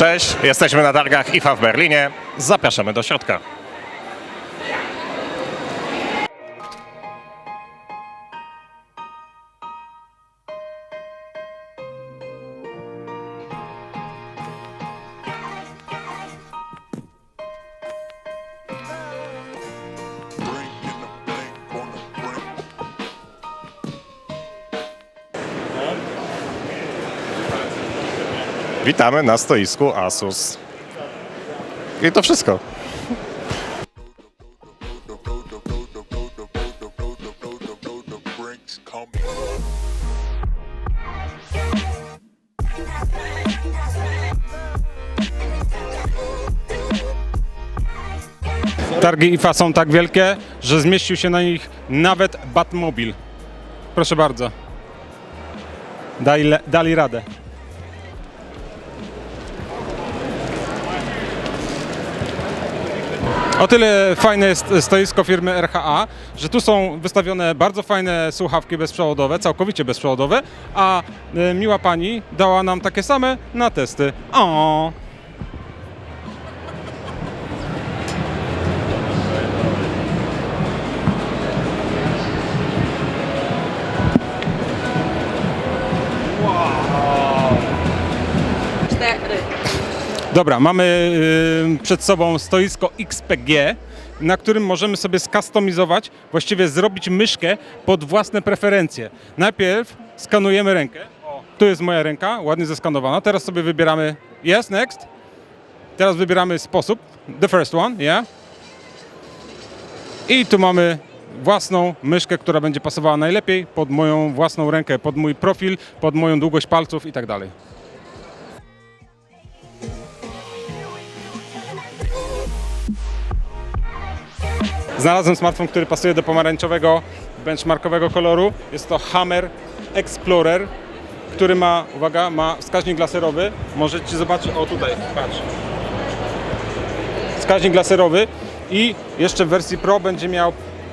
Cześć, jesteśmy na targach IFA w Berlinie. Zapraszamy do środka. Witamy na stoisku Asus. I to wszystko. Targi IFA są tak wielkie, że zmieścił się na nich nawet Batmobil. Proszę bardzo. Dali, dali radę. O tyle fajne jest stoisko firmy RHA, że tu są wystawione bardzo fajne słuchawki bezprzewodowe, całkowicie bezprzewodowe, a y, miła pani dała nam takie same na testy. O. Dobra, mamy y, przed sobą stoisko XPG, na którym możemy sobie skustomizować, właściwie zrobić myszkę pod własne preferencje. Najpierw skanujemy rękę. Tu jest moja ręka, ładnie zeskanowana. Teraz sobie wybieramy yes, next. Teraz wybieramy sposób, the first one, yeah. I tu mamy własną myszkę, która będzie pasowała najlepiej pod moją własną rękę, pod mój profil, pod moją długość palców i tak dalej. Znalazłem smartfon, który pasuje do pomarańczowego benchmarkowego koloru. Jest to Hammer Explorer, który ma, uwaga, ma wskaźnik laserowy. Możecie zobaczyć, o tutaj, patrz. Wskaźnik laserowy i jeszcze w wersji Pro będzie miał,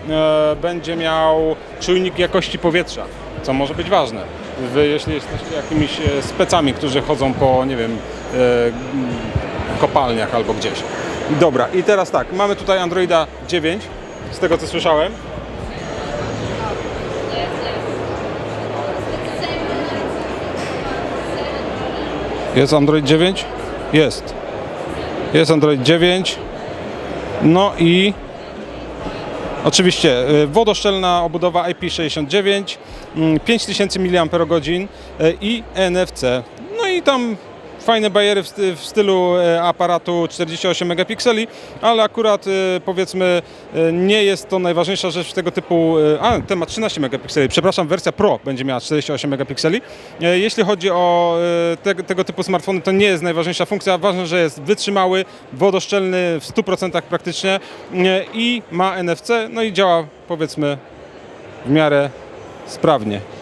e, będzie miał czujnik jakości powietrza, co może być ważne. Wy, jeśli jesteście jakimiś e, specami, którzy chodzą po, nie wiem, e, kopalniach albo gdzieś. Dobra, i teraz tak, mamy tutaj Androida 9, z tego co słyszałem. Jest Android 9? Jest. Jest Android 9. No i oczywiście y, wodoszczelna obudowa IP69, mm, 5000 mAh y, i NFC. No i tam fajne bariery w, sty- w stylu e, aparatu 48 megapikseli, ale akurat e, powiedzmy e, nie jest to najważniejsza rzecz w tego typu, a ten ma 13 megapikseli, przepraszam, wersja Pro będzie miała 48 megapikseli. Jeśli chodzi o te, tego typu smartfony, to nie jest najważniejsza funkcja, ważne, że jest wytrzymały, wodoszczelny w 100% praktycznie i ma NFC, no i działa powiedzmy w miarę sprawnie.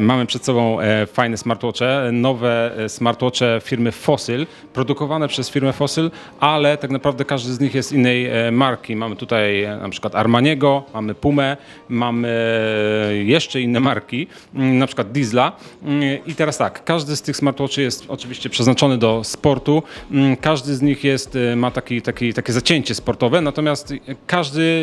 Mamy przed sobą e, fajne smartwatche, nowe e, smartwatche firmy Fossil, produkowane przez firmę Fossil, ale tak naprawdę każdy z nich jest innej e, marki. Mamy tutaj na przykład Armaniego, mamy Pumę, mamy jeszcze inne marki, mm, na przykład Diesla. Mm, I teraz tak, każdy z tych smartwatchy jest oczywiście przeznaczony do sportu, Mm, każdy z nich jest, ma taki, taki, takie zacięcie sportowe, natomiast każdy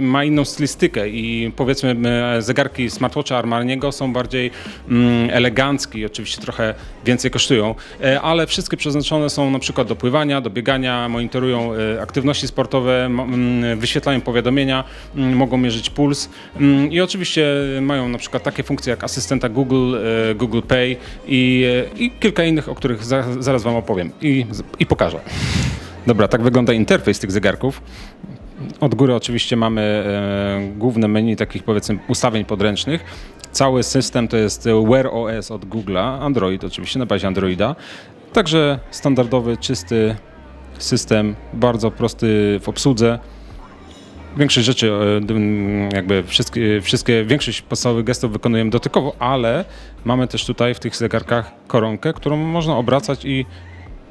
ma inną stylistykę i powiedzmy zegarki smartwatcha Armaniego są bardziej mm, eleganckie i oczywiście trochę więcej kosztują, e, ale wszystkie przeznaczone są na przykład do pływania, do biegania, monitorują e, aktywności sportowe, wyświetlają powiadomienia, mogą mierzyć puls i oczywiście mają na przykład takie funkcje jak asystenta Google, e, Google Pay i, i kilka innych, o których za, zaraz Wam opowiem i, i pokażę. Dobra, tak wygląda interfejs tych zegarków. Od góry oczywiście mamy e, główne menu takich powiedzmy ustawień podręcznych. Cały system to jest Wear OS od Google'a, Android oczywiście na bazie Androida. Także standardowy, czysty system, bardzo prosty w obsłudze. Większość rzeczy, e, jakby wszystkie, wszystkie, większość podstawowych gestów wykonujemy dotykowo, ale mamy też tutaj w tych zegarkach koronkę, którą można obracać i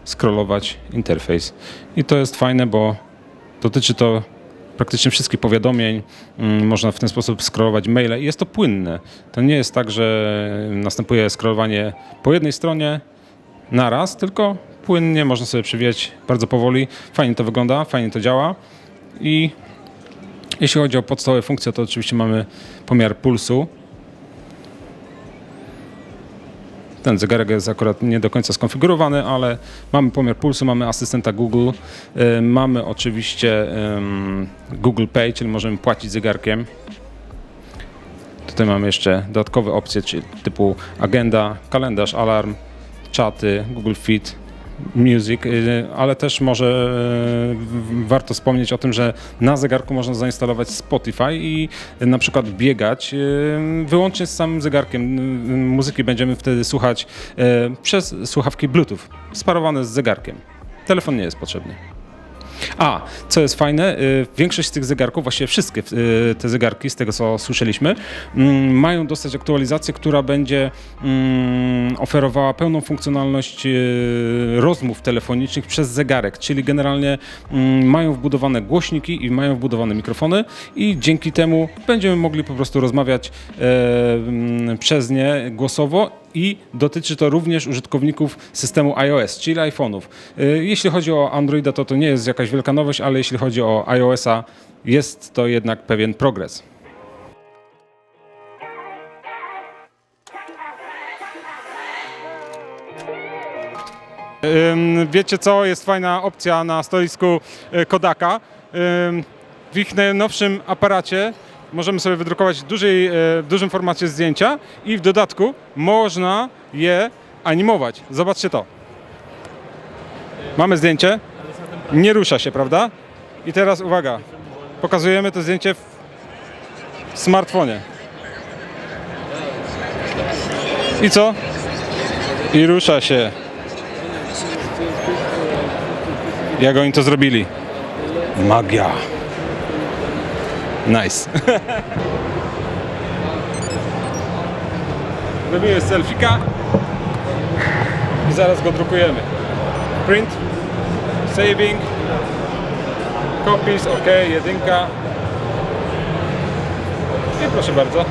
scrollować interfejs. I to jest fajne, bo dotyczy to praktycznie wszystkich powiadomień. Mm, Można w ten sposób scrollować maile i jest to płynne. To nie jest tak, że następuje scrollowanie po jednej stronie naraz, tylko płynnie można sobie przewijać bardzo powoli. Fajnie to wygląda, fajnie to działa i jeśli chodzi o podstawowe funkcje, to oczywiście mamy pomiar pulsu. Ten zegarek jest akurat nie do końca skonfigurowany, ale mamy pomiar pulsu, mamy asystenta Google, mamy oczywiście Google Pay, czyli możemy płacić zegarkiem. Tutaj mamy jeszcze dodatkowe opcje, typu agenda, kalendarz, alarm, czaty, Google Fit, Music, y, ale też może y, warto wspomnieć o tym, że na zegarku można zainstalować Spotify i na przykład biegać y, wyłącznie z samym zegarkiem. Muzyki będziemy wtedy słuchać przez słuchawki Bluetooth, sparowane z zegarkiem. Telefon nie jest potrzebny. A, co jest fajne, y, większość z tych zegarków, właściwie wszystkie y, te zegarki, z tego co słyszeliśmy, mm, mają dostać aktualizację, która będzie mm, oferowała pełną funkcjonalność y, rozmów telefonicznych przez zegarek, czyli generalnie mm, mają wbudowane głośniki i mają wbudowane mikrofony i dzięki temu będziemy mogli po prostu rozmawiać e, przez nie głosowo i dotyczy to również użytkowników systemu iOS, czyli iPhone'ów. Y, Jeśli chodzi o Androida, to to nie jest jakaś wielka nowość, ale jeśli chodzi o iOS-a, jest to jednak pewien progres. Wiecie co, jest fajna opcja na stoisku y, Kodaka. W ich najnowszym aparacie możemy sobie wydrukować w, dużej, e, w dużym formacie zdjęcia i w dodatku można je animować. Zobaczcie to. Mamy zdjęcie, nie rusza się, prawda? I teraz uwaga, pokazujemy to zdjęcie w smartfonie. I co? I rusza się. Jak oni to zrobili? Magia. Nice. Robimy selfika i zaraz go drukujemy. Print, saving, copies, ok, jedynka. I proszę bardzo,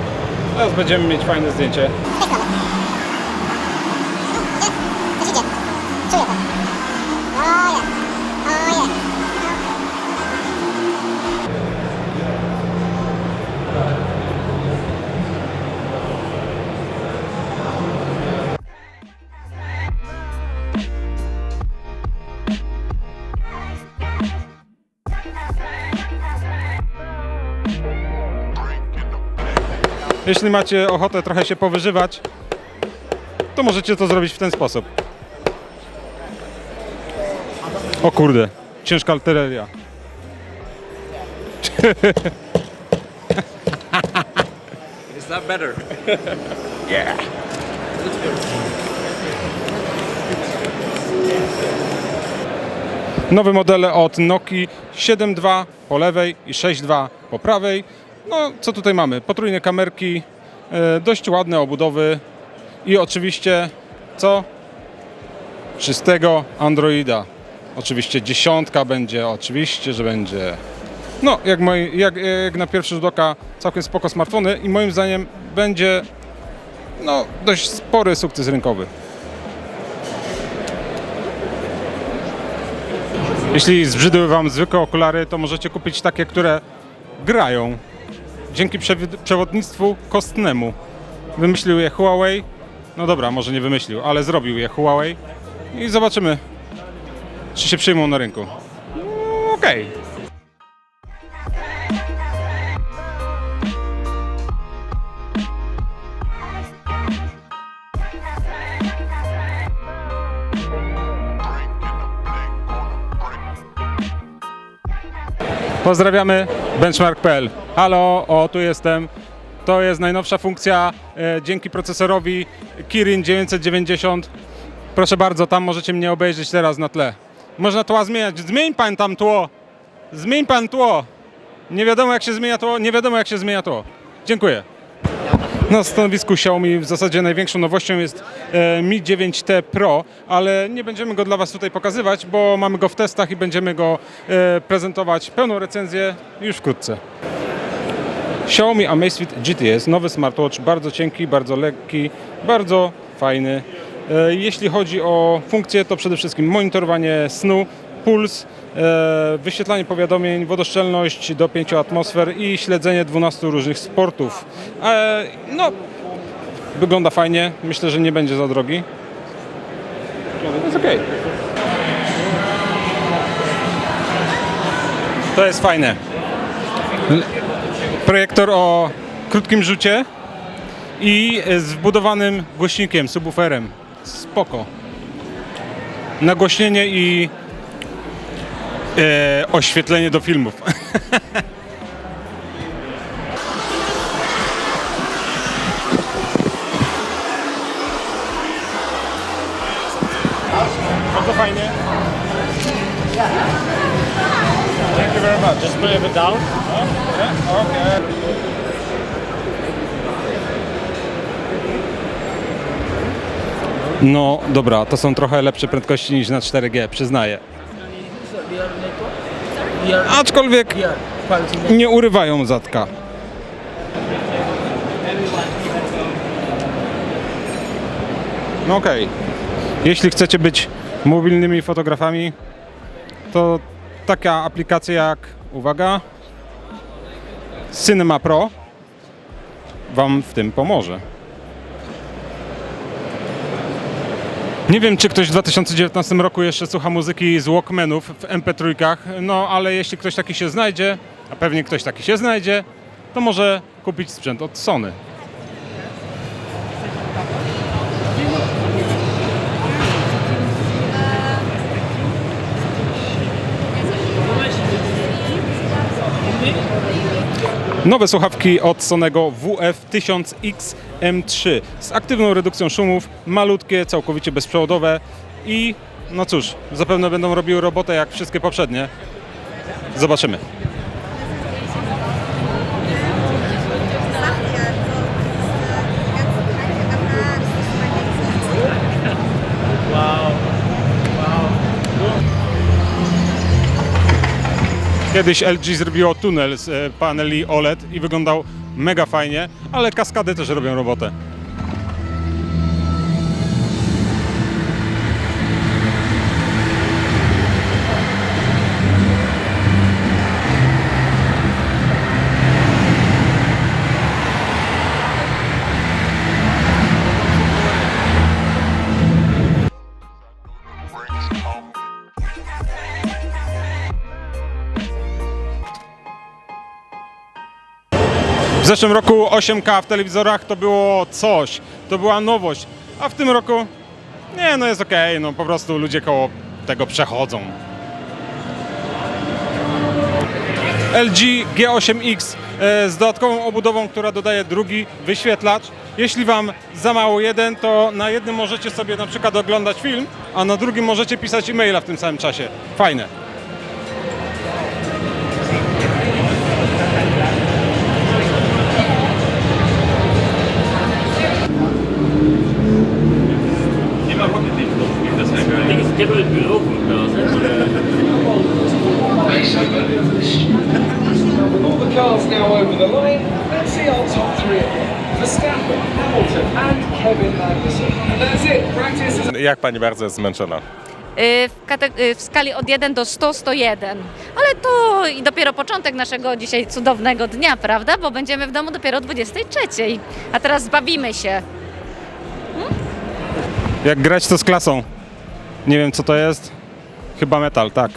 teraz będziemy mieć fajne zdjęcie. Jeśli macie ochotę trochę się powyżywać, to możecie to zrobić w ten sposób. O kurde, ciężka artyleria. Is that better? Nowe modele od Nokii 7.2 po lewej i 6.2 po prawej. No, co tutaj mamy? Potrójne kamerki, e, dość ładne obudowy i oczywiście co? Czystego Androida. Oczywiście dziesiątka będzie, oczywiście, że będzie. No, jak, moi, jak, jak na pierwszy rzut oka całkiem spoko smartfony i moim zdaniem będzie no, dość spory sukces rynkowy. Jeśli zbrzydły Wam zwykłe okulary, to możecie kupić takie, które grają. Dzięki przewodnictwu kostnemu. Wymyślił je Huawei. No dobra, może nie wymyślił, ale zrobił je Huawei. I zobaczymy, czy się przyjmą na rynku. No, Okej. Pozdrawiamy benchmark.pl. Halo, o tu jestem. To jest najnowsza funkcja e, dzięki procesorowi Kirin 990. Proszę bardzo, tam możecie mnie obejrzeć teraz na tle. Można tła zmieniać. Zmień pan tam tło. Zmień pan tło. Nie wiadomo jak się zmienia tło. Nie wiadomo jak się zmienia tło. Dziękuję. Na stanowisku Xiaomi w zasadzie największą nowością jest e, Mi 9T Pro, ale nie będziemy go dla Was tutaj pokazywać, bo mamy go w testach i będziemy go e, prezentować pełną recenzję już wkrótce. Xiaomi Amazfit GTS, nowy smartwatch, bardzo cienki, bardzo lekki, bardzo fajny. E, Jeśli chodzi o funkcje, to przede wszystkim monitorowanie snu, puls, e, wyświetlanie powiadomień, wodoszczelność do 5 atmosfer i śledzenie 12 różnych sportów. E, No, wygląda fajnie, myślę, że nie będzie za drogi. Jest okej. To jest fajne. Projektor o krótkim rzucie i z wbudowanym głośnikiem, subwooferem. Spoko. Nagłośnienie i e, oświetlenie do filmów. Bardzo fajnie. Very much. Just put it down. Okay. No dobra, to są trochę lepsze prędkości niż na 4G, przyznaję. Aczkolwiek nie urywają zatka. No okej. Jeśli chcecie być mobilnymi fotografami, to taka aplikacja jak, uwaga, Cinema Pro Wam w tym pomoże. Nie wiem, czy ktoś w 2019 roku jeszcze słucha muzyki z Walkmanów w MP3, no ale jeśli ktoś taki się znajdzie, a pewnie ktoś taki się znajdzie, to może kupić sprzęt od Sony. Nowe słuchawki od Sonego WF-1000X M3 z aktywną redukcją szumów, malutkie, całkowicie bezprzewodowe i no cóż, zapewne będą robiły robotę jak wszystkie poprzednie. Zobaczymy. Kiedyś LG zrobiło tunel z e, paneli OLED i wyglądał mega fajnie, ale kaskady też robią robotę. Zeszłym roku 8K w telewizorach to było coś, to była nowość, a w tym roku nie, no jest okej, no po prostu ludzie koło tego przechodzą. LG G8X e, z dodatkową obudową, która dodaje drugi wyświetlacz. Jeśli Wam za mało jeden, to na jednym możecie sobie na przykład oglądać film, a na drugim możecie pisać e-maila w tym samym czasie. Fajne. Det var ett byrå All the cars now over the line. Let's see our top three. Verstappen, Hamilton and Kevin Magnussen. And that's it. Practice is Jak pani bardzo jest zmęczona? Y, w, kate- y, w skali od 1 do 100, 101. Ale to i dopiero początek naszego dzisiaj cudownego dnia, prawda? Bo będziemy w domu dopiero o 23. A teraz zbawimy się. Jak grać to z klasą? Nie wiem co to jest. Chyba metal, tak.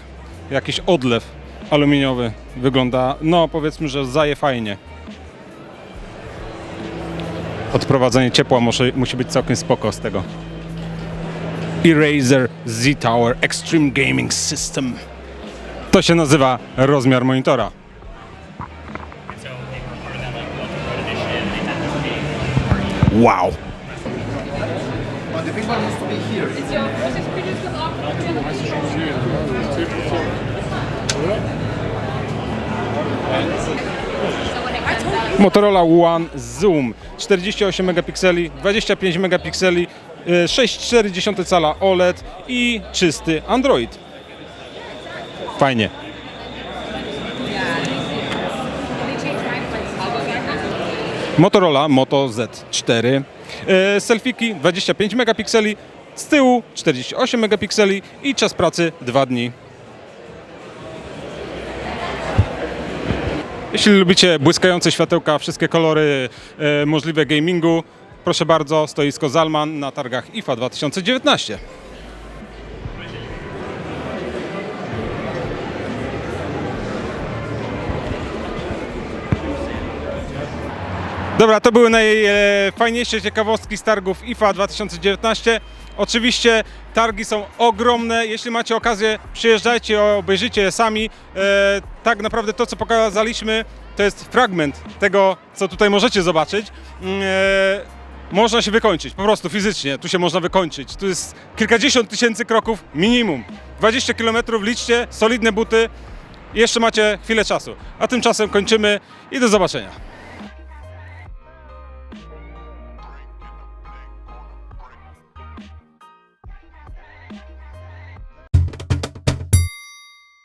Jakiś odlew aluminiowy wygląda, no powiedzmy, że zaje fajnie. Odprowadzenie ciepła musi, musi być całkiem spoko z tego. Eraser Z-Tower Extreme Gaming System. To się nazywa rozmiar monitora. Wow. Motorola One Zoom 48 megapikseli, 25 megapikseli, e, 6,4 cala OLED i czysty Android. Fajnie. Motorola Moto Z4. E, Selfiki 25 megapikseli, z tyłu 48 megapikseli i czas pracy 2 dni. Jeśli lubicie błyskające światełka, wszystkie kolory e, możliwe gamingu, proszę bardzo, stoisko Zalman na targach IFA 2019. Dobra, to były najfajniejsze ciekawostki z targów IFA 2019. Oczywiście targi są ogromne. Jeśli macie okazję, przyjeżdżajcie, obejrzyjcie je sami. E, tak naprawdę to, co pokazaliśmy, to jest fragment tego, co tutaj możecie zobaczyć. Mm, E, można się wykończyć, po prostu fizycznie. Tu się można wykończyć. Tu jest kilkadziesiąt tysięcy kroków minimum. 20 km liczcie, solidne buty. Jeszcze macie chwilę czasu. A tymczasem kończymy i do zobaczenia.